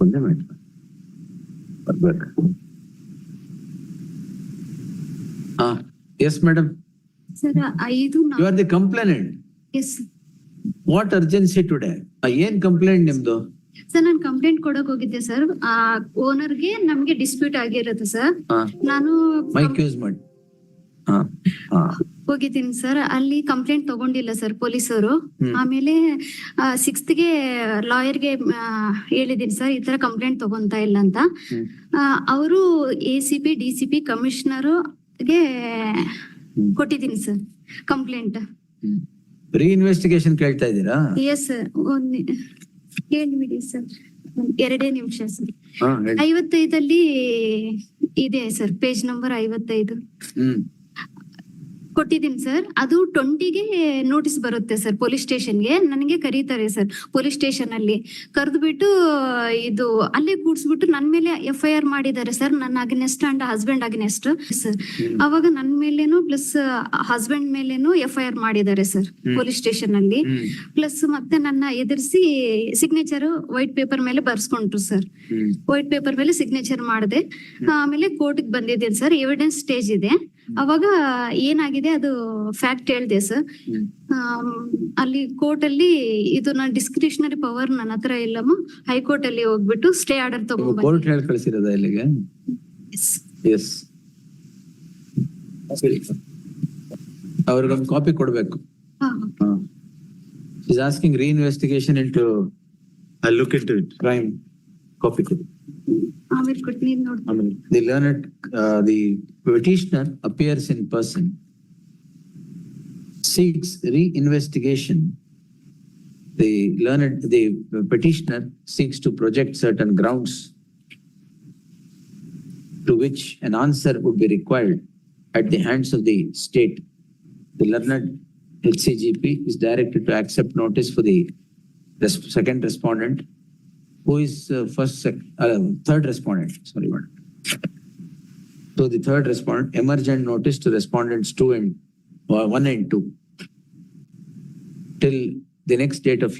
ಒಂದೇ ಮಿನಿಟ್ ಬರ್ಬೇಕು. ಹಾ ಎಸ್ ಮೇಡಮ್ ಸರ್ ಐದು you are the complainant yes what urgency today ಏನ್ ಕಂಪ್ಲೇಂಟ್ ನಿಮ್ದು? ಸರ್ ನಾನು ಕಂಪ್ಲೇಂಟ್ ಕೊಡಕ್ ಹೋಗಿದ್ದೆ ಸರ್ ಆ ಓನರ್ಗೆ ನಮ್ಗೆ ಡಿಸ್ಪ್ಯೂಟ್ ಆಗಿರುತ್ತೆ ಸರ್ ನಾನು ಮೈಕ್ ಯೂಸ್ ಮಾಡಿ. ಹಾ ಹಾ. ಹೋಗಿದ್ದೀನಿ ಸರ್ ಅಲ್ಲಿ ಕಂಪ್ಲೇಂಟ್ ತಗೊಂಡಿಲ್ಲ ಸರ್ ಪೊಲೀಸರು. ಆಮೇಲೆ ಸಿಕ್ಸ್ತ್ಗೆ ಲಾಯರ್ಗೆ ಹೇಳಿದೀನಿ ಸರ್ ಈ ತರ ಕಂಪ್ಲೇಂಟ್ ತಗೊಂತಾ ಇಲ್ಲ ಅಂತ. ಅವರು A C P D C P ಕಮಿಷನರ್ಗೆ. ಕೊಟ್ಟಿದ್ದೀನಿ ಸರ್ ಕಂಪ್ಲೇಂಟ್ ರೀ ಇನ್ವೆಸ್ಟಿಗೇಷನ್ ಕೇಳ್ತಾ ಇದ್ದೀರಾ? ಎಸ್ ಸರ್ ಹೇಳ್ಬಿಡಿ ಸರ್ ಎರಡೇ ನಿಮಿಷ ಸರ್. ಐವತ್ತೈದಲ್ಲಿ ಇದೆ ಸರ್ ಪೇಜ್ ನಂಬರ್ ಐವತ್ತೈದು. ಕೊಟ್ಟಿದ್ದೀನಿ ಸರ್. ಅದು ಟ್ವೆಂಟಿಗೆ ನೋಟಿಸ್ ಬರುತ್ತೆ ಸರ್ ಪೊಲೀಸ್ ಸ್ಟೇಷನ್ಗೆ. ನನಗೆ ಕರೀತಾರೆ ಸರ್ ಪೊಲೀಸ್ ಸ್ಟೇಷನ್ ಅಲ್ಲಿ ಕರೆದ್ಬಿಟ್ಟು ಇದು ಅಲ್ಲೇ ಕೂಡ್ಸ್ಬಿಟ್ಟು ನನ್ ಮೇಲೆ ಎಫ್ ಐ ಆರ್ ಮಾಡಿದ್ದಾರೆ ಸರ್. ನನ್ನ against and husband against sir. ಅವಾಗ ನನ್ ಮೇಲೇನು ಪ್ಲಸ್ ಹಸ್ಬೆಂಡ್ ಮೇಲೇನು ಎಫ್ ಐ ಆರ್ ಮಾಡಿದ್ದಾರೆ ಸರ್ ಪೊಲೀಸ್ ಸ್ಟೇಷನ್ ಅಲ್ಲಿ ಪ್ಲಸ್ ಮತ್ತೆ ನನ್ನ ಎದುರಿಸಿ ಸಿಗ್ನೇಚರ್ ವೈಟ್ ಪೇಪರ್ ಮೇಲೆ ಬರ್ಸ್ಕೊಂಡ್ರು ಸರ್. ವೈಟ್ ಪೇಪರ್ ಮೇಲೆ ಸಿಗ್ನೇಚರ್ ಮಾಡಿದೆ. ಆಮೇಲೆ ಕೋರ್ಟ್ಗೆ ಬಂದಿದ್ದೀನಿ ಸರ್. ಎವಿಡೆನ್ಸ್ ಸ್ಟೇಜ್ ಇದೆ. ಅವಾಗ ಏನಾಗಿದೆ ಅದು ಫ್ಯಾಕ್ಟ್ ಹೇಳ್ದೆ ಸರ್ ಅಲ್ಲಿ ಕೋರ್ಟ್ ಅಲ್ಲಿ ಇದು ನನ್ನ ಡಿಸ್ಕ್ರಿಷನರಿ ಪವರ್ ನನ್ನ ಹತ್ರ ಇಲ್ಲಮ್ಮ. ಹೈಕೋರ್ಟ್ ಅಲ್ಲಿ ಹೋಗ್ಬಿಟ್ಟು ಸ್ಟೇ ಆರ್ಡರ್ ತಗೊಂಡ್ ಕೋರ್ಟ್ ಹೇಳಿ ಕಳಿಸಿರೋದ ಇಲ್ಲಿಗೆ? ಎಸ್ ಅವ್ರಿಗೊಂದು ಕಾಪಿ ಕೊಡ್ಬೇಕು. Is asking re investigation into I'll look into it. Crime Copy. Amir The learned, uh, the petitioner appears in person, seeks reinvestigation. The learned, the petitioner seeks to project certain grounds to which an answer would be required at the hands of the state. The learned HCGP is directed to accept notice for the second respondent who is uh, first sec- uh, third respondent sorry what to the third respondent, emergent notice to respondents two and uh, one and two. Till the next date of